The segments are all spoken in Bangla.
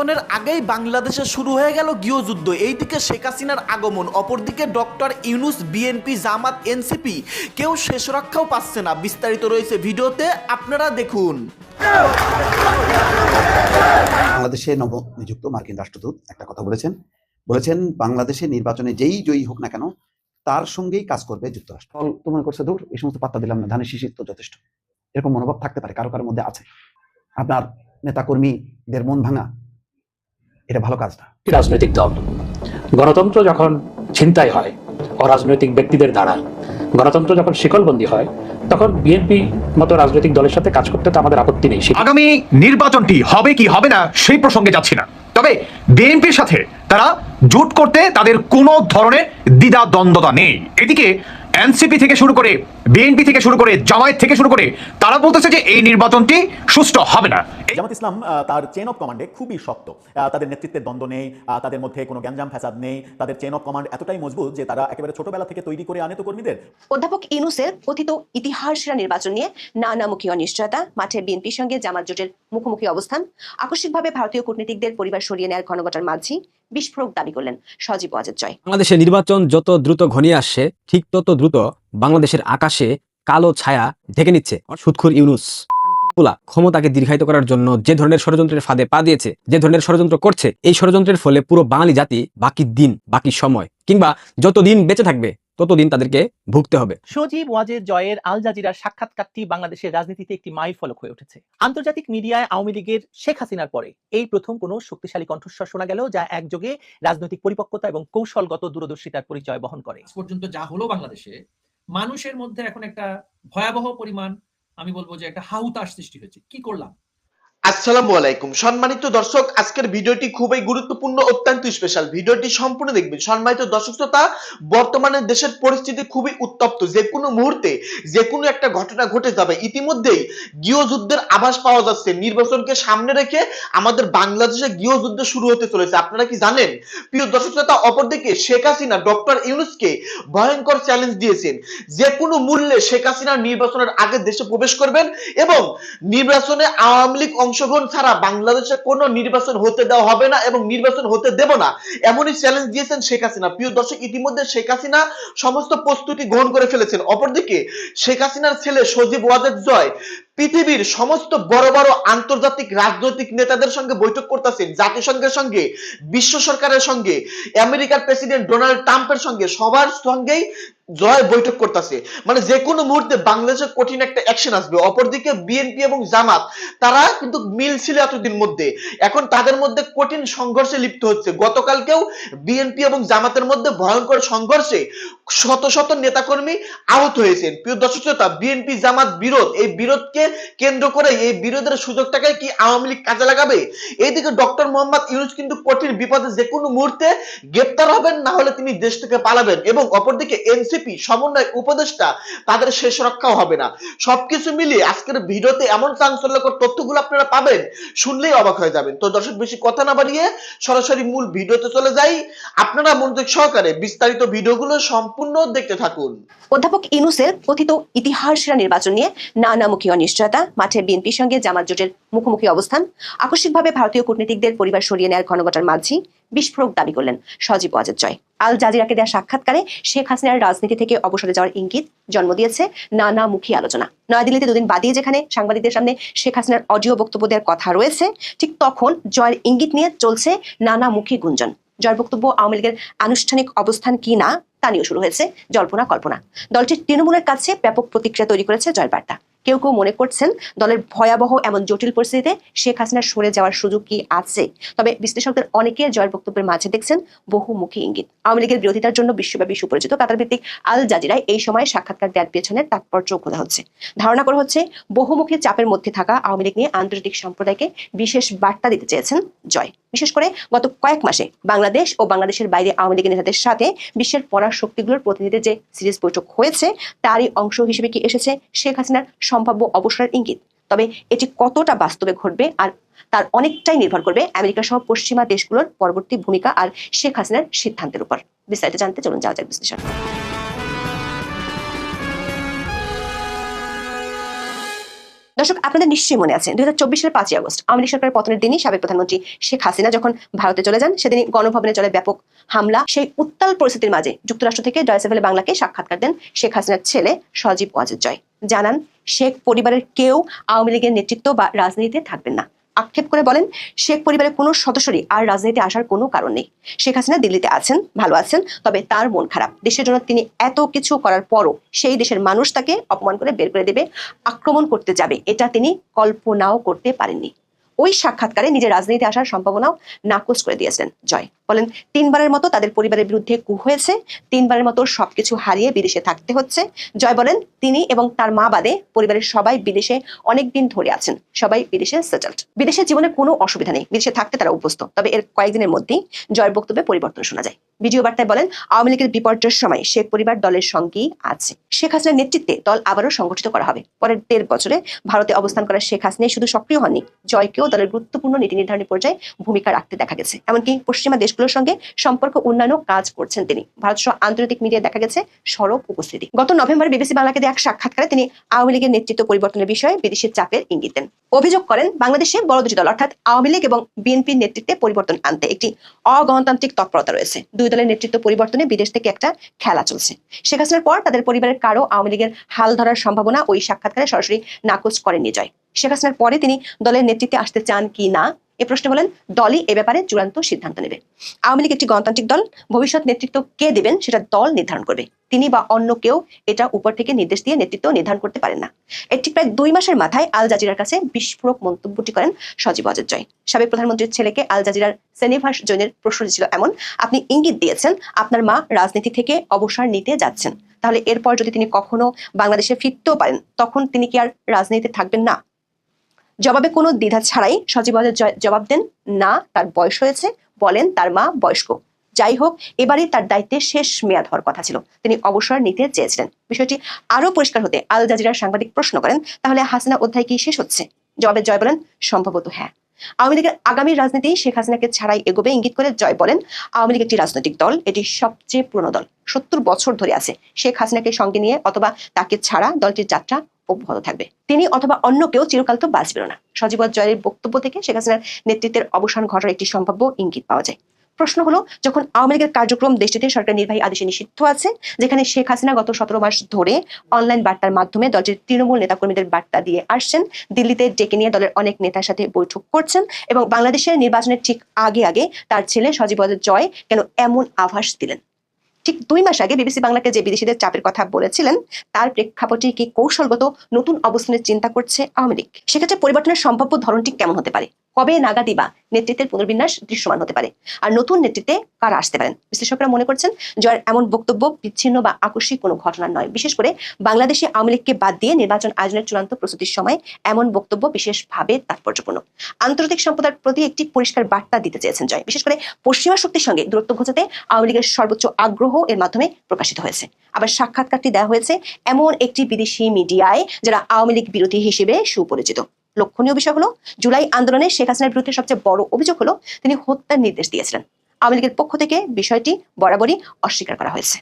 নির্বাচনের আগেই বাংলাদেশে শুরু হয়ে গেল গৃহযুদ্ধ। এইদিকে শেখ হাসিনার আগমন, অপরদিকে doctor Yunus, BNP, Jamaat, NCP. কেউ শেষ রক্ষাও পাচ্ছে না। বিস্তারিত রয়েছে ভিডিওতে, আপনারা দেখুন। বাংলাদেশে নব নিযুক্ত মার্কিন রাষ্ট্রদূত একটা কথা বলেছেন। বলেছেন, বাংলাদেশে নির্বাচনে যেই জয়ী হোক না কেন, তার সঙ্গেই কাজ করবে যুক্তরাষ্ট্র। তো মনে করছে দূর এই সমস্ত পাত্তা দিলাম না, ধানের শিশির তো যথেষ্ট। এরকম মনোভাব থাকতে পারে, কারও কারোর মধ্যে আছে। আপনার নেতাকর্মীদের মন ভাঙা এটা ভালো কাজ না রাজনৈতিক দল? গণতন্ত্র যখন ছিনতাই হয় অরাজনৈতিক ব্যক্তিদের দ্বারা গণতন্ত্র যখন শিকলবন্দি হয় তখন বিএনপি মতো রাজনৈতিক দলের সাথে কাজ করতে তো আমাদের আপত্তি নেই আগামী নির্বাচনটি হবে কি হবে না সেই প্রসঙ্গে যাচ্ছি না। তবে বিএনপির সাথে তারা জোট করতে তাদের কোনো ধরনের দ্বিধা দ্বন্দ্বতা নেই। এদিকে এনসিপি থেকে শুরু করে বিএনপি থেকে শুরু করে জামায়াত থেকে শুরু করে তারা বলতেছে যে এই নির্বাচনটি সুষ্ঠু হবে না। জামাত ইসলাম তার চেন অফ কমান্ডে খুবই শক্ত। তাদের নেতৃত্বের দ্বন্দ্ব নেই তাদের মধ্যে কোনো গ্যাঞ্জাম ফ্যাসাদ নেই তাদের চেন অফ কমান্ড এতটাই মজবুত যে তারা একেবারে ছোটবেলা থেকে তৈরি করে আনে তো কর্মীদের। অধ্যাপক ইনুসের কথিত ইতিহাসেরা নির্বাচন নিয়ে নানামুখী অনিশ্চয়তা মাঠে বিএনপির সঙ্গে জামাত জোটের মুখোমুখি অবস্থান আকস্মিকভাবে ভারতীয় কূটনীতিকদের পরিবার সরিয়ে নেওয়ার ঘনঘটার মাঝি বিস্ফোরক দাবি করলেন সজীব ওয়াজেদ জয়। বাংলাদেশে নির্বাচন যত দ্রুত ঘনিয়ে আসছে, ঠিক তত দ্রুত বাংলাদেশের আকাশে কালো ছায়া ঢেকে নিচ্ছে। সুৎখুর ইউনুস ক্ষমতাকে দীর্ঘায়িত করার জন্য যে ধরনের ষড়যন্ত্রের ফাঁদে পা দিয়েছে, যে ধরনের ষড়যন্ত্র করছে, এই ষড়যন্ত্রের ফলে পুরো বাঙালি জাতি বাকি দিন, বাকি সময়, কিংবা যতদিন বেঁচে থাকবে ততদিন তাদেরকে ভুগতে হবে। সজীব ওয়াজেদ জয়ের আল জাজিরার সাক্ষাৎকারটি বাংলাদেশের রাজনীতিতে একটি মাইল ফলক হয়ে উঠেছে। আন্তর্জাতিক মিডিয়ায় আওয়ামী লীগের শেখ হাসিনার পরে এই প্রথম কোনো শক্তিশালী কণ্ঠস্বর শোনা গেল যা একযোগে রাজনৈতিক পরিপক্কতা এবং কৌশলগত দূরদর্শিতার পরিচয় বহন করে। পর্যন্ত যা হলো বাংলাদেশে মানুষের মধ্যে এখন একটা ভয়াবহ পরিমাণ আমি বলব যে একটা হাউতাস সৃষ্টি হয়েছে। কি করলাম? আসসালামু আলাইকুম। সম্মানিত দর্শক, আজকের ভিডিওটি খুবই গুরুত্বপূর্ণ, অত্যন্ত স্পেশাল ভিডিওটি সম্পূর্ণ দেখবেন। সম্মানিত দর্শক শ্রোতা, বর্তমানে দেশের পরিস্থিতি খুবই উত্তপ্ত। যে কোনো মুহূর্তে, যে কোনো একটা ঘটনা ঘটে যাবে। ইতিমধ্যেই গৃহযুদ্ধের আভাস পাওয়া যাচ্ছে। নির্বাচনকে সামনে রেখে আমাদের বাংলাদেশে গৃহযুদ্ধ শুরু হতে চলেছে। আপনারা কি জানেন? প্রিয় দর্শক শ্রোতা, অপরদিকে শেখ হাসিনা, ডক্টর ইউনুসকে ভয়ঙ্কর চ্যালেঞ্জ দিয়েছেন। যে কোনো মূল্যে শেখ হাসিনা নির্বাচনের আগে দেশে প্রবেশ করবেন এবং নির্বাচনে আওয়ামী লীগ অংশগ্রহণ ছাড়া বাংলাদেশে কোনো নির্বাচন হতে দেওয়া হবে না এবং নির্বাচন হতে দেব না। এমনই চ্যালেঞ্জ দিয়েছেন শেখ হাসিনা। প্রিয় দর্শক, ইতিমধ্যে শেখ হাসিনা সমস্ত প্রস্তুতি গ্রহণ করে ফেলেছেন। অপরদিকে শেখ হাসিনার ছেলে সজীব ওয়াজেদ জয় পৃথিবীর সমস্ত বড় বড় আন্তর্জাতিক রাজনৈতিক নেতাদের সঙ্গে বৈঠক করতেছেন, জাতিসংঘের সঙ্গে, বিশ্ব সরকারের সঙ্গে, আমেরিকার প্রেসিডেন্ট ডোনাল্ড ট্রাম্পের সঙ্গে, সবার সঙ্গেই জয় বৈঠক করতেছে। মানে যে কোনো মুহূর্তে বাংলাদেশে কঠিন একটা অ্যাকশন আসবে। অপরদিকে বিএনপি এবং জামাত, তারা কিন্তু মিল ছিল এতদিন মধ্যে। এখন তাদের মধ্যে কঠিন সংঘর্ষে লিপ্ত হচ্ছে। গতকালকেও বিএনপি এবং জামাতের মধ্যে ভয়ঙ্কর সংঘর্ষে শত শত নেতাকর্মী আহত হয়েছেন। প্রিয় দর্শক বিএনপি জামাত, বিরোধ, এই বিরোধকে কেন্দ্র করে এই বিরোধের সুযোগটাকে কি আওয়ামী লীগ কাজে লাগাবে? এইদিকে ডক্টর মোহাম্মদ ইউনুস কিন্তু কঠিন বিপদে যে কোনো মুহূর্তে গ্রেপ্তার হবেন, না হলে তিনি দেশ থেকে পালাবেন এবং অপরদিকে এনসিপি সমন্বয় উপদেষ্টা, তাদের শেষ রক্ষাও হবে না। সবকিছু মিলিয়ে আজকের ভিডিওতে এমন চাঞ্চল্যকর তথ্যগুলো আপনারা পাবেন, শুনলেই অবাক হয়ে যাবেন। তো দর্শক, বেশি কথা না বাড়িয়ে সরাসরি মূল ভিডিওতে চলে যাই। আপনারা মনোযোগ সহকারে বিস্তারিত ভিডিওগুলো সম্পূর্ণ দেখতে থাকুন। অধ্যাপক ইনুসের কথিত ইতিহাসেরা নির্বাচন নিয়ে নানামুখী অনিশ্চয়তা মাঠে বিএনপির সঙ্গে জামাত জোটের মুখোমুখি অবস্থান, আকস্মিকভাবে ভারতীয় কূটনীতিকদের পরিবার সরিয়ে নেওয়ার ঘনঘটার মাঝি, বিস্ফোরক দাবি করলেন সজীব ওয়াজেদ জয়। আল জাজিরাকে দেওয়া সাক্ষাৎকারে শেখ হাসিনার রাজনীতি থেকে অবসরে যাওয়ার ইঙ্গিত জন্ম দিয়েছে নানামুখী আলোচনা। নয়াদিল্লিতে দুদিন বাদিয়ে যেখানে সাংবাদিকদের সামনে শেখ হাসিনার অডিও বক্তব্য দেওয়ার কথা রয়েছে, ঠিক তখন জয়ের ইঙ্গিত নিয়ে চলছে নানামুখী গুঞ্জন। জয়ের বক্তব্য আওয়ামী লীগের আনুষ্ঠানিক অবস্থান কি না, তা নিয়েও শুরু হয়েছে জল্পনা কল্পনা। দলটির তৃণমূলের কাছে ব্যাপক প্রতিক্রিয়া তৈরি করেছে জয়ের বার্তা। কেউ কেউ মনে করছেন দলের ভয়াবহ এমন জটিল পরিস্থিতিতে শেখ হাসিনার সরে যাওয়ার সুযোগ কি আছে? তবে বিশ্লেষকদের অনেকে জয়ের বক্তব্যের মাঝে দেখছেন বহুমুখী ইঙ্গিত। আওয়ামী লীগের বিরোধিতার জন্য বিশ্বব্যাপী সুপরিচিত কাতার ভিত্তিক আল জাজিরায় এই সময় সাক্ষাৎকার দেওয়ার পেছনের তাৎপর্য খোলা হচ্ছে। ধারণা করা হচ্ছে বহুমুখী চাপের মধ্যে থাকা আওয়ামী লীগ নিয়ে আন্তর্জাতিক সম্প্রদায়কে বিশেষ বার্তা দিতে চেয়েছেন জয়। বিশেষ করে গত কয়েক মাসে বাংলাদেশ ও বাংলাদেশের বাইরে আওয়ামী লীগের নেতাদের সাথে বিশ্বের পরাশ শক্তিগুলোর প্রতিনিধিদের যে সিরিজ বৈঠক হয়েছে, তারই অংশ হিসেবে কি এসেছে শেখ হাসিনার সম্ভাব্য অবসরের ইঙ্গিত। তবে এটি কতটা বাস্তবে ঘটবে আর তার অনেকটাই নির্ভর করবে আমেরিকা সহ পশ্চিমা দেশগুলোর পরবর্তী ভূমিকা আর শেখ হাসিনার সিদ্ধান্তের উপর। বিস্তারিত জানতে চলুন যাওয়া যাক বিশ্লেষণ। দর্শক, আপনাদের নিশ্চয়ই মনে আছে দুই হাজার চব্বিশের পাঁচই আগস্ট, আওয়ামী সরকারের পতনের দিনই সাবেক প্রধানমন্ত্রী শেখ হাসিনা যখন ভারতে চলে যান, সেদিনই গণভবনে চলে ব্যাপক হামলা। সেই উত্তাল পরিস্থিতির মাঝে যুক্তরাষ্ট্র থেকে ডয়সেভেলে বাংলাকে সাক্ষাৎকার দেন শেখ হাসিনার ছেলে সজীব জয়। জানান, শেখ পরিবারের কেউ আওয়ামী লীগের নেতৃত্ব বা রাজনীতিতে থাকবেন না। আক্ষেপ করে বলেন, শেখ পরিবারের কোনো সদস্যরই আর রাজনীতিতে আসার কোনো কারণ নেই। শেখ হাসিনা দিল্লিতে আছেন, ভালো আছেন, তবে তার মন খারাপ। দেশের জন্য তিনি এত কিছু করার পরও সেই দেশের মানুষ তাকে অপমান করে বের করে দেবে, আক্রমণ করতে যাবে। এটা তিনি কল্পনাও করতে পারেননি। ওই সাক্ষাৎকারে নিজের রাজনীতি আসার সম্ভাবনাও নাকচ করে দিয়েছেন জয়। বলেন, তিনবারের মতো তাদের পরিবারের বিরুদ্ধে কু হয়েছে, তিনবারের মতো সবকিছু হারিয়ে বিদেশে থাকতে হচ্ছে। জয় বলেন, তিনি এবং তার মা বাদে পরিবারের সবাই বিদেশে অনেকদিন ধরে আছেন, সবাই বিদেশে সেটেলড। বিদেশে জীবনে কোনো অসুবিধা নেই, বিদেশে থাকতে তারা অভ্যস্ত, তবে এর কয়েকদিনের মধ্যেই জয়ের বক্তব্যে পরিবর্তন শোনা যায়। ভিডিও বার্তায় বলেন, আওয়ামী লীগের বিপর্যয়ের সময় শেখ পরিবার দলের সঙ্গেই আছে। শেখ হাসিনার নেতৃত্বে দল আবারও সংগঠিত করা হবে। পরের দেড় বছরে ভারতে অবস্থান করা শেখ হাসিনা শুধু সক্রিয় হননি, জয়কেও দলের গুরুত্বপূর্ণ নীতি নির্ধারণী পর্যায়ে ভূমিকা রাখতে দেখা গেছে। এমনকি পশ্চিমা দেশগুলোর সঙ্গে সম্পর্ক উন্নয়নও কাজ করছেন তিনি। ভারত সহ আন্তর্জাতিক মিডিয়ায় দেখা গেছে সরব উপস্থিতি। গত নভেম্বরে বিবিসি বাংলাকে দেওয়া এক সাক্ষাৎকারে তিনি আওয়ামী লীগের নেতৃত্ব পরিবর্তনের বিষয়ে বিদেশের চাপের ইঙ্গিত দেন। অভিযোগ করেন, বাংলাদেশে বড় দুটি দল, অর্থাৎ আওয়ামী লীগ এবং বিএনপির নেতৃত্বে পরিবর্তন আনতে একটি অগণতান্ত্রিক তৎপরতা রয়েছে। দুই দলের নেতৃত্ব পরিবর্তনে বিদেশ থেকে একটা খেলা চলছে। শেখ হাসিনার পর তাদের পরিবারের কারও আওয়ামী লীগের হাল ধরার সম্ভাবনা ওই সাক্ষাৎকারে সরাসরি নাকচ করেননি জয়। শেখ হাসিনার পরে তিনি দলের নেতৃত্বে আসতে চান কি না এ প্রশ্নে বলেন, দলই এ ব্যাপারে চূড়ান্ত সিদ্ধান্ত নেবে। আওয়ামী লীগ একটি গণতান্ত্রিক দল, ভবিষ্যৎ নেতৃত্ব কে দেবেন সেটা দল নির্ধারণ করবে। তিনি বা অন্য কেউ এটা উপর থেকে নির্দেশ দিয়ে নেতৃত্ব নির্ধারণ করতে পারেন না। ঠিক প্রায় দুই মাসের মাথায় আল জাজিরার কাছে বিস্ফোরক মন্তব্যটি করেন সজীব অজয় জয় সাবেক প্রধানমন্ত্রীর ছেলেকে আল জাজিরার সেনিভাস জৈনের প্রশ্ন ছিল এমন, আপনি ইঙ্গিত দিয়েছেন, আপনার মা রাজনীতি থেকে অবসর নিতে যাচ্ছেন। তাহলে এরপর যদি তিনি কখনো বাংলাদেশে ফিরতেও পারেন, তখন তিনি কি আর রাজনীতিতে থাকবেন না? জবাবে কোনো দ্বিধা ছাড়াই সজীব জবাব দেন, না, তার বয়স হয়েছে। বলেন, তার মা বয়স্ক। যাই হোক, এবারই তার দায়িত্বে শেষ মেয়াদ হওয়ার কথা ছিল। তিনি অবসর নিতে চেয়েছিলেন। বিষয়টি আরও পরিষ্কার হতে আল জাজিরার সাংবাদিক প্রশ্ন করেন, তাহলে হাসিনা অধ্যায় কি শেষ হচ্ছে? জবাবে জয় বলেন, সম্ভবত হ্যাঁ। আওয়ামী লীগের আগামী রাজনীতি শেখ হাসিনাকে ছাড়াই এগোবে। ইঙ্গিত করে জয় বলেন, আওয়ামী লীগ একটি রাজনৈতিক দল, এটি সবচেয়ে পুরনো দল। সত্তর বছর ধরে আছে। শেখ হাসিনাকে সঙ্গে নিয়ে অথবা তাকে ছাড়া দলটির যাত্রা অব্যাহত থাকবে। তিনি অথবা অন্য কেউ চিরকাল তো বাঁচবেন না। সজীব জয়ের বক্তব্য থেকে শেখ হাসিনার নেতৃত্বের অবসান ঘটার একটি সম্ভাব্য ইঙ্গিত পাওয়া যায়। প্রশ্ন হলো, যখন আওয়ামী লীগের কার্যক্রম দেশটিতে সরকার নির্বাহী আদেশে নিষিদ্ধ আছে, যেখানে শেখ হাসিনা গত সতেরো মাস ধরে অনলাইন বার্তার মাধ্যমে দলটির তৃণমূল নেতাকর্মীদের বার্তা দিয়ে আসছেন, দিল্লিতে ডেকে নিয়ে দলের অনেক নেতার সাথে বৈঠক করছেন এবং বাংলাদেশের নির্বাচনের ঠিক আগে আগে তার ছেলে সজীব জয় কেন এমন আভাস দিলেন? ঠিক দুই মাস আগে বিবিসি বাংলাকে যে বিদেশিদের চাপের কথা বলেছিলেন, তার প্রেক্ষাপটে কি কৌশলগত নতুন অবস্থানের চিন্তা করছে আওয়ামী লীগ? সেক্ষেত্রে পরিবর্তনের সম্ভাব্য ধরনটি কেমন হতে পারে? কবে নাগাদি বা নেতৃত্বের পুনর্বিন্যাস দৃশ্যমান হতে পারে। আর নতুন নেতৃত্বে কারা আসতে পারেন? বিশ্লেষকরা মনে করছেন জয়ের এমন বক্তব্য, বিচ্ছিন্ন বা আকস্মিক কোনো ঘটনা নয়। বিশেষ করে বাংলাদেশে আওয়ামী লীগকে বাদ দিয়ে নির্বাচন আয়োজনের চূড়ান্ত প্রস্তুতির সময় এমন বক্তব্য বিশেষভাবে তাৎপর্যপূর্ণ। আন্তর্জাতিক সম্প্রদায়ের প্রতি একটি পরিষ্কার বার্তা দিতে চেয়েছেন জয়। বিশেষ করে পশ্চিমা শক্তির সঙ্গে দূরত্ব ঘোচাতে আওয়ামী লীগের সর্বোচ্চ আগ্রহ এর মাধ্যমে প্রকাশিত হয়েছে। আবার সাক্ষাৎকারটি দেওয়া হয়েছে এমন একটি বিদেশি মিডিয়ায় যারা আওয়ামী লীগ বিরোধী হিসেবে সুপরিচিত। লক্ষণীয় বিষয় হলো, জুলাই আন্দোলনে শেখ হাসিনার বিরুদ্ধে সবচেয়ে বড় অভিযোগ হলো, তিনি হত্যার নির্দেশ দিয়েছিলেন। আওয়ামী লীগের পক্ষ থেকে বিষয়টি বরাবরই অস্বীকার করা হয়েছে।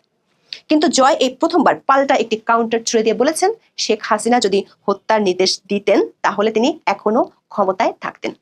কিন্তু জয় এই প্রথমবার পাল্টা একটি কাউন্টার ছুড়ে দিয়ে বলেছেন, শেখ হাসিনা যদি হত্যার নির্দেশ দিতেন, তাহলে তিনি এখনও ক্ষমতায় থাকতেন।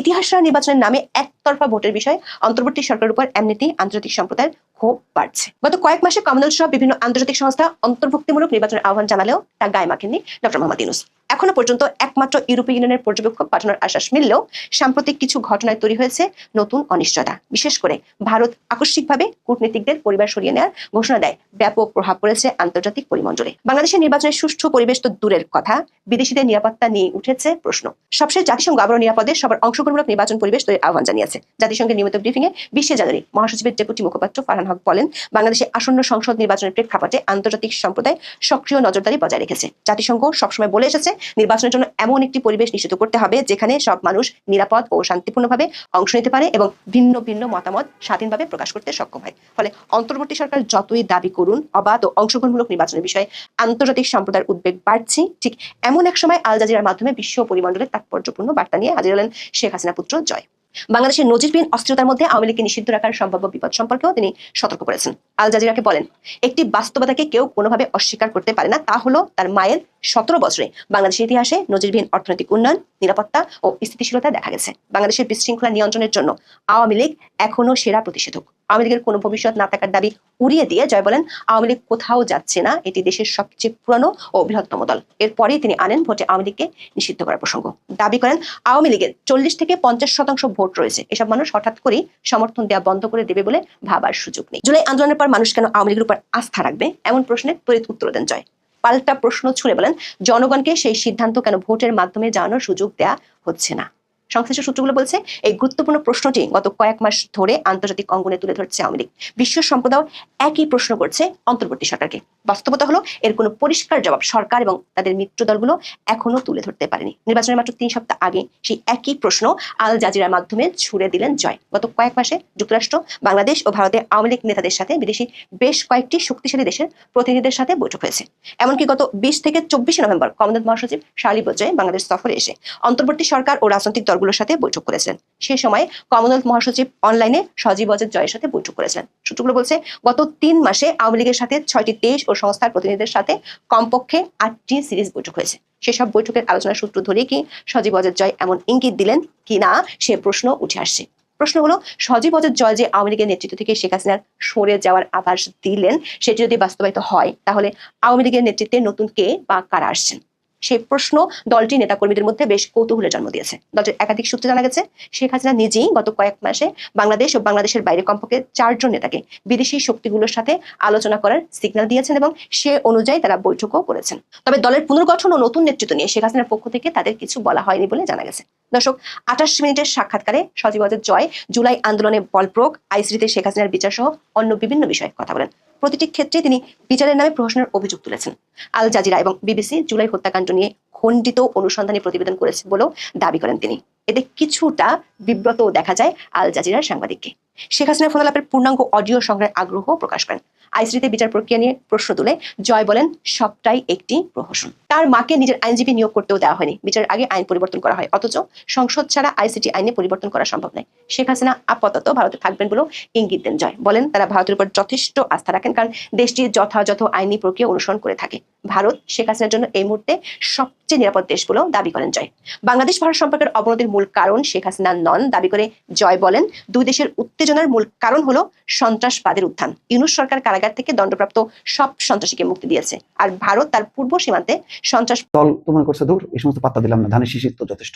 ইতিহাসরা নির্বাচনের নামে একতরফা ভোটের বিষয়ে, অন্তর্বর্তী সরকারের উপর এমনিতেই আন্তর্জাতিক সম্প্রদায়ের ক্ষোভ বাড়ছে। গত কয়েক মাসে কমনওয়েলথ সহ বিভিন্ন আন্তর্জাতিক সংস্থা অন্তর্ভুক্তিমূলক নির্বাচনের আহ্বান জানালেও তা গায়ে মাখেননি ডক্টর মোহাম্মদ ইউনুস। এখনও পর্যন্ত একমাত্র ইউরোপীয় ইউনিয়নের পর্যবেক্ষক পাঠানোর আশ্বাস মিললেও সাম্প্রতিক কিছু ঘটনায় তৈরি হয়েছে নতুন অনিশ্চয়তা। বিশেষ করে ভারত আকস্মিকভাবে কূটনীতিকদের পরিবার সরিয়ে নেওয়ার ঘোষণা দেয়। ব্যাপক প্রভাব পড়েছে আন্তর্জাতিক পরিমণ্ডলে। বাংলাদেশের নির্বাচনের সুষ্ঠু পরিবেশ তো দূরের কথা। বিদেশিদের নিরাপত্তা নিয়ে উঠেছে প্রশ্ন। সবশেষ জাতিসংঘ আবারও নিরাপদে, সবার অংশগ্রহণমূলক নির্বাচন পরিবেশ তৈরির আহ্বান জানিয়েছে। জাতিসংঘের নিয়মিত ব্রিফিং এ বিশে জানুয়ারি মহাসচিবের ডেপুটি মুখপাত্র ফারহান হক বলেন, বাংলাদেশে আসন্ন সংসদ নির্বাচনের প্রেক্ষাপটে আন্তর্জাতিক সম্প্রদায় সক্রিয় নজরদারি বজায় রেখেছে। জাতিসংঘ সবসময় বলে এসেছে নির্বাচনের জন্য এমন একটি পরিবেশ নিশ্চিত করতে হবে যেখানে সব মানুষ নিরাপদ ও শান্তিপূর্ণভাবে অংশ নিতে পারে এবং ভিন্ন ভিন্ন মতামত স্বাধীনভাবে প্রকাশ করতে সক্ষম হয়। ফলে অন্তর্বর্তী সরকার যতই দাবি করুন, অবাধ ও অংশগ্রহণমূলক নির্বাচনের বিষয়ে আন্তর্জাতিক সম্প্রদায়ের উদ্বেগ বাড়ছে, ঠিক এমন এক সময় আল জাজিরার মাধ্যমে বিশ্ব পরিমণ্ডলের তাৎপর্যপূর্ণ বার্তা নিয়ে হাজির হলেন শেখ হাসিনা পুত্র জয়। বাংলাদেশের নজিরবিহীন অস্থিরতার মধ্যে আওয়ামী লীগকে নিষিদ্ধ রাখার সম্ভাব্য বিপদ সম্পর্কেও তিনি সতর্ক করেছেন। আল জাজিরাকে বলেন, একটি বাস্তবতাকে কেউ কোনোভাবে অস্বীকার করতে পারে না। তা হলো তার মায়ের সতেরো বছরে বাংলাদেশের ইতিহাসে নজিরবিহীন অর্থনৈতিক উন্নয়ন, নিরাপত্তা ও স্থিতিশীলতা দেখা গেছে। বাংলাদেশের বিশৃঙ্খলা নিয়ন্ত্রণের জন্য আওয়ামী লীগ এখনও সেরা প্রতিষেধক। আওয়ামী লীগের কোনো ভবিষ্যৎ না থাকার দাবি উড়িয়ে দিয়ে জয় বলেন আওয়ামী লীগ কোথাও যাচ্ছে না। এটি দেশের সবচেয়ে পুরনো ও বৃহত্তম দল। এরপরেই তিনি আনেন ভোটে আওয়ামী লীগকে নিষিদ্ধ করার প্রসঙ্গ। দাবি করেন, আওয়ামী লীগের চল্লিশ থেকে পঞ্চাশ শতাংশ ভোট রয়েছে। এসব মানুষ হঠাৎ করেই সমর্থন দেওয়া বন্ধ করে দেবে বলে ভাবার সুযোগ নেই। জুলাই আন্দোলনের পর মানুষ কেন আওয়ামী লীগের উপর আস্থা রাখবে? এমন প্রশ্নের তড়িৎ উত্তর দেন জয়। পাল্টা প্রশ্ন ছুড়ে বলেন, জনগণকে সেই সিদ্ধান্ত কেন ভোটের মাধ্যমে জানানোর সুযোগ দেয়া হচ্ছে না? সংশ্লিষ্ট সূত্রগুলো বলছে, এই গুরুত্বপূর্ণ প্রশ্নটি গত কয়েক মাস ধরে আন্তর্জাতিক অঙ্গনে তুলে ধরছে আওয়ামী লীগ। বিশ্ব সম্প্রদায় একই প্রশ্ন করছে অন্তর্বর্তী সরকারকে। বাস্তবতা হলো, এর কোনো পরিষ্কার জবাব সরকার এবং তাদের মিত্র দলগুলো এখনও তুলে ধরতে পারেনি। নির্বাচনের মাত্র তিন সপ্তাহ আগে সেই একই প্রশ্ন আল জাজিরার মাধ্যমে ছুড়ে দিলেন জয়। গত কয়েক মাসে যুক্তরাষ্ট্র, বাংলাদেশ ও ভারতের আওয়ামী লীগ নেতাদের সাথে বিদেশি বেশ কয়েকটি শক্তিশালী দেশের প্রতিনিধিদের সাথে বৈঠক হয়েছে। এমনকি গত বিশ থেকে চব্বিশে নভেম্বর কমনওয়েলথ মহাসচিব শার্লি বোজাই বাংলাদেশ সফরে এসে অন্তর্বর্তী সরকার ও রাজনৈতিক দলগুলোর সাথে বৈঠক করেছিলেন। সে সময় কমনওয়েলথ মহাসচিব অনলাইনে সজীব অজের জয়ের সাথে বৈঠক করেছিলেন। সূত্রগুলো বলছে, গত তিন মাসে আওয়ামী লীগের সাথে ছয়টি দেশ ও সংস্থার প্রতিনিধিদের সাথে কমপক্ষে আটটি সিরিজ বৈঠক হয়েছে। সেসব বৈঠকের আলোচনার সূত্র ধরে কি সজীব অজের জয় এমন ইঙ্গিত দিলেন কি না সে প্রশ্ন উঠে আসছে। প্রশ্ন হলো, সজীব অজের জয় যে আওয়ামী লীগের নেতৃত্ব থেকে শেখ হাসিনার সরে যাওয়ার আভাস দিলেন, সেটি যদি বাস্তবায়িত হয়, তাহলে আওয়ামী লীগের নেতৃত্বে নতুন কে বা কারা আসছেন? সেই প্রশ্ন দলটি নেতাকর্মীদের মধ্যে বেশ কৌতূহলের জন্ম দিয়েছে। দলটির একাধিক সূত্রে জানা গেছে, শেখ হাসিনা নিজেই গত কয়েক মাসে বাংলাদেশ ও বাংলাদেশের বাইরে কমপক্ষে চারজন নেতাকে বিদেশি শক্তিগুলোর সাথে আলোচনা করার সিগন্যাল দিয়েছেন এবং সে অনুযায়ী তারা বৈঠকও করেছেন। তবে দলের পুনর্গঠন ও নতুন নেতৃত্ব নিয়ে শেখ হাসিনার পক্ষ থেকে তাদের কিছু বলা হয়নি বলে জানা গেছে। দর্শক, আঠাশ মিনিটের সাক্ষাৎকারে সজীব জয় জুলাই আন্দোলনে বল প্রয়োগ আইসিটিতে শেখ হাসিনার বিচার সহ অন্য বিভিন্ন বিষয়ে কথা বলেন। প্রতিটি ক্ষেত্রে তিনি বিচারের নামে প্রহসনের অভিযোগ তুলেছেন। আল জাজিরা এবং বিবিসি জুলাই হত্যাকাণ্ড নিয়ে খণ্ডিত অনুসন্ধানী প্রতিবেদন করেছে বলেও দাবি করেন তিনি। এতে কিছুটা বিব্রতও দেখা যায় আল জাজিরার সাংবাদিককে। শেখ হাসিনা ফোনালাপের পূর্ণাঙ্গ অডিও সংগ্রহের আগ্রহ প্রকাশ করেন। আইসিটিতে বিচার প্রক্রিয়া নিয়ে প্রশ্ন তুলে জয় বলেন, সবটাই একটি প্রহসন। তার মাকে নিজের আইনজীবী নিয়োগ করতেও দেওয়া হয়নি। বিচারের আগে আইন পরিবর্তন করা হয়। অথচ সংসদ ছাড়া আইসিটি আইনে পরিবর্তন করা সম্ভব নয়। শেখ হাসিনা আপাতত ভারতে থাকবেন বলেও ইঙ্গিত দেন জয়। বলেন, তারা ভারতের উপর যথেষ্ট আস্থা রাখেন কারণ দেশটি যথাযথ আইনি প্রক্রিয়া অনুসরণ করে থাকে। ভারত শেখ হাসিনার জন্য এই মুহূর্তে সবচেয়ে নিরাপদ দেশ বলেও দাবি করেন জয়। বাংলাদেশ ভারত সম্পর্কের অবনতির মূল কারণ শেখ হাসিনা নন। দাবি করে জয় বলেন, দুই দেশের উত্তেজনার মূল কারণ হলো সন্ত্রাসবাদের উত্থান। ইউনুস সরকার কারাগার থেকে দণ্ডপ্রাপ্ত সব সন্ত্রাসীকে মুক্তি দিয়েছে। আর ভারত তার পূর্ব সীমান্তে সন্ত্রাস দল তো মনে করছে দূর, এই সমস্ত পাত্তা দিলাম না, ধানের শিশির তো যথেষ্ট।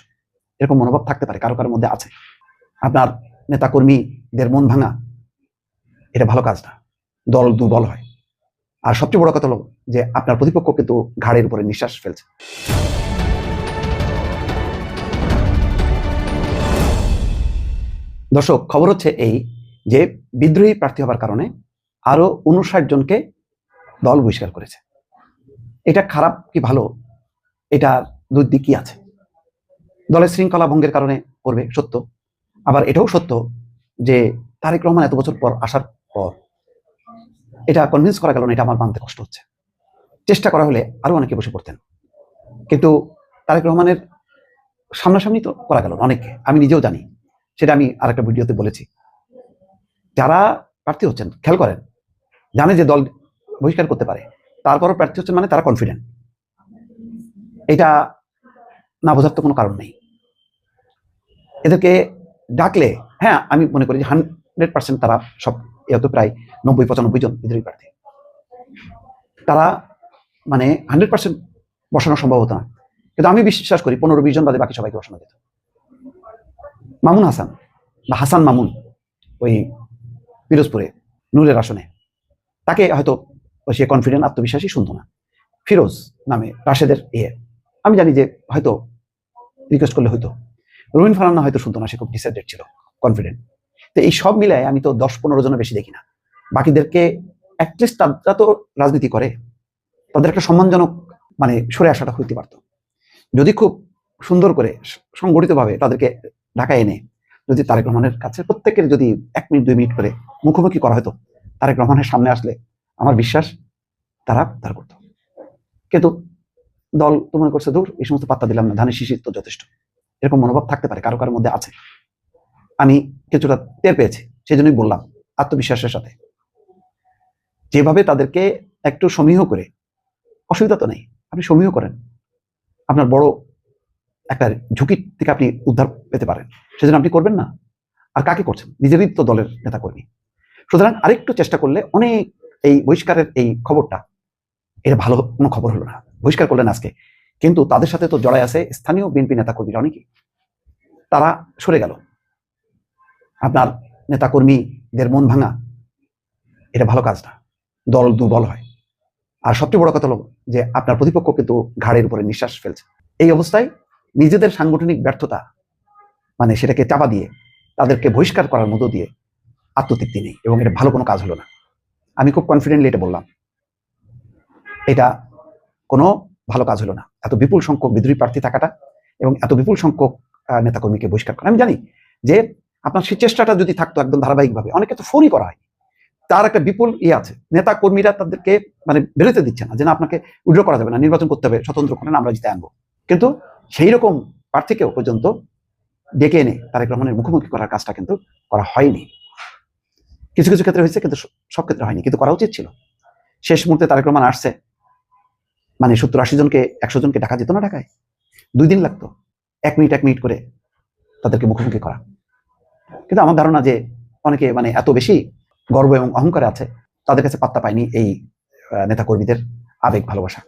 এরকম মনোভাব থাকতে পারে, কারও কারোর মধ্যে আছে। আপনার নেতা কর্মীদের মন ভাঙা, এটা ভালো কাজ না দল দুর্বল হয়। আর সবচেয়ে বড় কথা হলো যে আপনার প্রতিপক্ষ কিন্তু ঘাড়ের উপরে নিঃশ্বাস ফেলছে। দর্শক, খবর হচ্ছে এই যে বিদ্রোহী প্রার্থী হবার কারণে আরও উনষাট জনকে দল বহিষ্কার করেছে। এটা খারাপ কি ভালো? এটা দুই দিক দিকই আছে। দলের শৃঙ্খলা ভঙ্গের কারণে করবে, সত্য। আবার এটাও সত্য যে তারেক রহমান এত বছর পর আসার পর এটা কনভিন্স করা গেল না, এটা আমার মানতে কষ্ট হচ্ছে। চেষ্টা করা হলে আরও অনেকে বসে পড়তেন। কিন্তু তারেক রহমানের সামনাসামনি তো করা গেল অনেককে। আমি নিজেও জানি, সেটা আমি আরেকটা ভিডিওতে বলেছি। যারা প্রার্থী হচ্ছেন, খেয়াল করেন জানে যে দল বহিষ্কার করতে পারে। তারপরও প্রার্থী হচ্ছেন মানে তারা কনফিডেন্ট এটা না বোঝার তো কোনো কারণ নেই। এদেরকে ডাকলে হ্যাঁ আমি মনে করি যে হান্ড্রেড পার্সেন্ট তারা সব এত প্রায় নব্বই পঁচানব্বই জন বিদ্রোহী প্রার্থী। তারা মানে হান্ড্রেড পার্সেন্ট বসানো সম্ভব হতো না। কিন্তু আমি বিশ্বাস করি পনেরো বিশ জন বাদে বাকি সবাইকে বসানো যেত। মামুন হাসান বা হাসান মামুন ওই পিরোজপুরে, নূরের আসনে। তাকে হয়তো সে কনফিডেন্ট আত্মবিশ্বাসী শুনতো না। ফিরোজ নামে রাশেদের ইয়ে আমি জানি যে হয়তো রিকোয়েস্ট করলে হয়তো। রুমিন ফারান্না হয়তো শুনতো না, সে খুব ডিসাইডেড ছিল কনফিডেন্ট তো এই সব মিলায় আমি তো দশ পনেরো জনের বেশি দেখি না। বাকিদেরকে অ্যাটলিস্ট তারা তো রাজনীতি করে। তাদের একটা সম্মানজনক মানে সরে আসাটা হইতে পারতো। যদি খুব সুন্দর করে সংগঠিতভাবে তাদেরকে ঢাকায় এনে, যদি তারেক রহমানের কাছে প্রত্যেকের যদি এক মিনিট, দুই মিনিট করে মুখোমুখি করা হতো তারেক রহমানের সামনে আসলে আমার বিশ্বাস তারা তার করতো। কিন্তু দল তো মনে করছে, দূর, এই সমস্ত পাত্তা দিলাম না, ধানের শিশির তো যথেষ্ট। এরকম মনোভাব থাকতে পারে, কারও কারোর মধ্যে আছে। আমি কিছুটা টের পেয়েছি সেই জন্যই বললাম আত্মবিশ্বাসের সাথে। যেভাবে তাদেরকে একটু সমীহ করে, অসুবিধা তো নেই, আপনি সমীহ করেন। আপনার বড় একটা ঝুঁকি থেকে আপনি উদ্ধার পেতে পারেন, সেজন্য আপনি করবেন না। আর কাকে করছেন? নিজেরই তো দলের নেতা কর্মী সুতরাং আরেকটু চেষ্টা করলে অনেক এই বহিষ্কারের এই খবরটা এটা ভালো কোনো খবর হলো না। বহিষ্কার করলেন আজকে। কিন্তু তাদের সাথে তো জড়াই আছে স্থানীয় বিএনপি নেতা কর্মীরা অনেকে। তারা সরে গেল। আপনার নেতা কর্মীদের মন ভাঙা, এটা ভালো কাজ না দল দুর্বল হয়। আর সবচেয়ে বড় কথা হলো যে আপনার প্রতিপক্ষ কিন্তু ঘাড়ের উপরে নিঃশ্বাস ফেলছে। এই অবস্থায় নিজেদের সাংগঠনিক ব্যর্থতা মানে সেটাকে চাপা দিয়ে তাদেরকে বহিষ্কার করার মধ্য দিয়ে আত্মতৃপ্তি নেই এবং এটা ভালো কোনো কাজ হলো না। আমি খুব কনফিডেন্টলি এটা বললাম। এটা কোনো ভালো কাজ হলো না। এত বিপুল সংখ্যক বিদ্রোহী প্রার্থী থাকাটা এবং এত বিপুল সংখ্যক নেতাকর্মীকে বহিষ্কার করা। আমি জানি যে আপনার সেই চেষ্টাটা যদি থাকতো একদম ধারাবাহিকভাবে, অনেকে তো ফোনই করা হয়। তার একটা বিপুল ইয়ে আছে। নেতা কর্মীরা তাদেরকে মানে বেরোতে দিচ্ছে না যে না, আপনাকে উইড্র করা যাবে না, নির্বাচন করতে হবে, স্বতন্ত্র করেন আমরা জিতে আনব। কিন্তু সেই রকম প্রার্থীকেও পর্যন্ত ডেকে এনে তারেক রহমানের মুখোমুখি করার কাজটা কিন্তু করা হয়নি। কিছু কিছু ক্ষেত্রে হয়েছে কিন্তু সব ক্ষেত্রে হয়নি কিন্তু করা উচিত ছিল। শেষ মুহূর্তে তারেক রহমান আসছে। মানে সত্তর আশি জনকে একশো জনকে ডাকা যেত না ঢাকায়? দুই দিন লাগতো এক মিনিট এক মিনিট করে তাদেরকে মুখোমুখি করা। কিন্তু আমার ধারণা যে অনেকে মানে এত বেশি গর্ব এবং অহংকারে আছে তাদের কাছে পাত্তা পায়নি এই আহ, নেতাকর্মীদের আবেগ ভালোবাসা।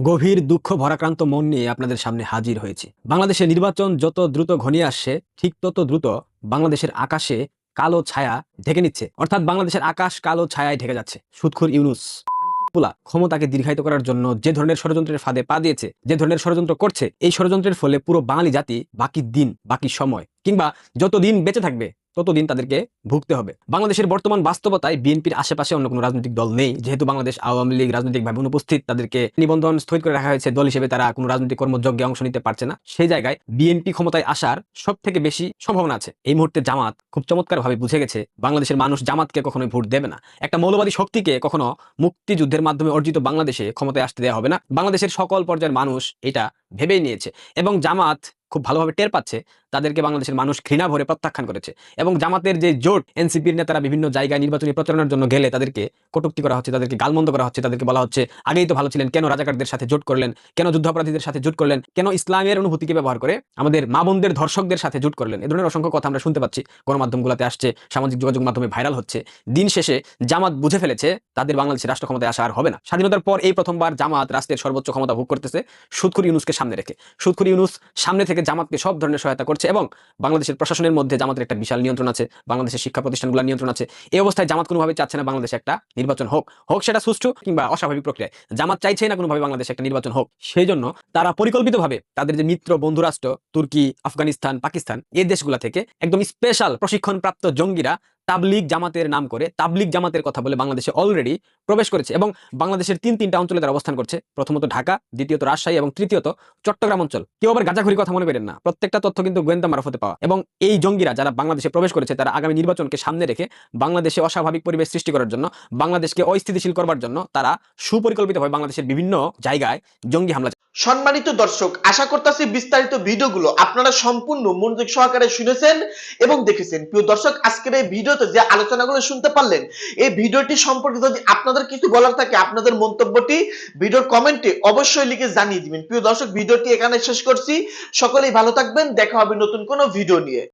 গভীর দুঃখ ভরাক্রান্ত মন নিয়ে আপনাদের সামনে হাজির হয়েছে। বাংলাদেশের নির্বাচন যত দ্রুত ঘনিয়ে আসছে ঠিক তত দ্রুত বাংলাদেশের আকাশে কালো ছায়া ঢেকে নিচ্ছে। অর্থাৎ বাংলাদেশের আকাশ কালো ছায়ায় ঢেকে যাচ্ছে। সুৎখুর ইউনুস পুলা ক্ষমতাকে দীর্ঘায়িত করার জন্য যে ধরনের ষড়যন্ত্রের ফাঁদে পা দিয়েছে, যে ধরনের ষড়যন্ত্র করছে, এই ষড়যন্ত্রের ফলে পুরো বাঙালি জাতি বাকি দিন, বাকি সময় কিংবা যত দিন বেঁচে থাকবে ততদিন তাদেরকে ভুগতে হবে। বাংলাদেশের বর্তমান বাস্তবতায় বিএনপির আশেপাশে অন্য কোনো রাজনৈতিক দল নেই। যেহেতু বাংলাদেশ আওয়ামী লীগ রাজনৈতিকভাবে অনুপস্থিত, তাদেরকে নিবন্ধন স্থগিত করে রাখা হয়েছে, দল হিসেবে তারা কোনো রাজনৈতিক কর্মযজ্ঞে অংশ নিতে পারছে না। সেই জায়গায় বিএনপি ক্ষমতায় আসার সব থেকে বেশি সম্ভাবনা আছে। এই মুহূর্তে জামাত খুব চমৎকার ভাবে বুঝে গেছে, বাংলাদেশের মানুষ জামাতকে কখনোই ভোট দেবে না। একটা মৌলবাদী শক্তিকে কখনো মুক্তিযুদ্ধের মাধ্যমে অর্জিত বাংলাদেশে ক্ষমতায় আসতে দেওয়া হবে না। বাংলাদেশের সকল পর্যায়ের মানুষ এটা ভেবেই নিয়েছে। এবং জামাত খুব ভালোভাবে টের পাচ্ছে, তাদেরকে বাংলাদেশের মানুষ ঘৃণা ভরে প্রত্যাখ্যান করেছে এবং জামাতের যে জোট, এনসিপির নেতারা বিভিন্ন জায়গায় নির্বাচনী প্রচারণার জন্য গেলে তাদেরকে কটূক্তি করা হচ্ছে, তাদেরকে গালমন্দ করা হচ্ছে, তাদেরকে বলা হচ্ছে, আগেই তো ভালো ছিলেন, কেন রাজাকারদের সাথে জোট করলেন, কেন যুদ্ধাপরাধীদের সাথে জোট করলেন, কেন ইসলামের অনুভূতিকে ব্যবহার করে আমাদের মা বোনদের ধর্ষকদের সাথে জোট করলেন? এ ধরনের অসংখ্য কথা আমরা শুনতে পাচ্ছি, গণমাধ্যমগুলোতে আসছে, সামাজিক যোগাযোগ মাধ্যমে ভাইরাল হচ্ছে। দিন শেষে জামাত বুঝে ফেলেছে, তাদের বাংলাদেশের রাষ্ট্র ক্ষমতায় আসা আর হবে না। স্বাধীনতার পর এই প্রথমবার জামাত রাষ্ট্রের সর্বোচ্চ ক্ষমতা ভোগ করতেছে সুদখুর ইউনুসকে সামনে রেখে। সুদখুর ইউনুস সামনে থেকে জামাতকে সব ধরনের সহায়তা করছে এবং বাংলাদেশের প্রশাসনের মধ্যে জামাতের একটা বিশাল নিয়ন্ত্রণ আছে, বাংলাদেশের শিক্ষা প্রতিষ্ঠানগুলোর নিয়ন্ত্রণ আছে। এই অবস্থায় জামাত কোনোভাবে চাচ্ছে না বাংলাদেশে একটা নির্বাচন হোক। হোক সেটা সুষ্ঠু কিংবা অস্বাভাবিক প্রক্রিয়ায়। জামাত চাইছে না কোনোভাবে বাংলাদেশে একটা নির্বাচন হোক। সেই জন্য তারা পরিকল্পিতভাবে তাদের যে মিত্র বন্ধুরাষ্ট্র তুর্কি, আফগানিস্তান, পাকিস্তান এই দেশগুলো থেকে একদম স্পেশাল প্রশিক্ষণপ্রাপ্ত জঙ্গিরা তাবলিগ জামাতের নাম করে, তাবলিগ জামাতের কথা বলে বাংলাদেশে অলরেডি প্রবেশ করেছে এবং বাংলাদেশের তিন তিনটা অঞ্চলে তারা অবস্থান করছে। প্রথমত ঢাকা, দ্বিতীয়ত রাজশাহী এবং তৃতীয়ত চট্টগ্রাম অঞ্চল। কেউ আবার গাজাঘুরি কথা মনে করেন না। প্রত্যেকটা তথ্য কিন্তু গোয়েন্দা মারফতে পাওয়া। এবং এই জঙ্গিরা যারা বাংলাদেশে প্রবেশ করেছে, তারা আগামী নির্বাচনকে সামনে রেখে বাংলাদেশে অস্বাভাবিক পরিবেশ সৃষ্টি করার জন্য, বাংলাদেশকে অস্থিতিশীল করবার জন্য তারা সুপরিকল্পিতভাবে বাংলাদেশের বিভিন্ন জায়গায় জঙ্গি হামলা সম্মানিত দর্শক, আশা করতেছি বিস্তারিত ভিডিওগুলো আপনারা সম্পূর্ণ মনোযোগ সহকারে শুনেছেন এবং দেখেছেন। প্রিয় দর্শক, আজকের এই ভিডিওতে যে আলোচনাগুলো শুনতে পারলেন, এই ভিডিওটি সম্পর্কে যদি আপনাদের কিছু বলার থাকে, আপনাদের মন্তব্যটি ভিডিওর কমেন্টে অবশ্যই লিখে জানিয়ে দিবেন। প্রিয় দর্শক, ভিডিওটি এখানে শেষ করছি। সকলেই ভালো থাকবেন, দেখা হবে নতুন কোনো ভিডিও নিয়ে।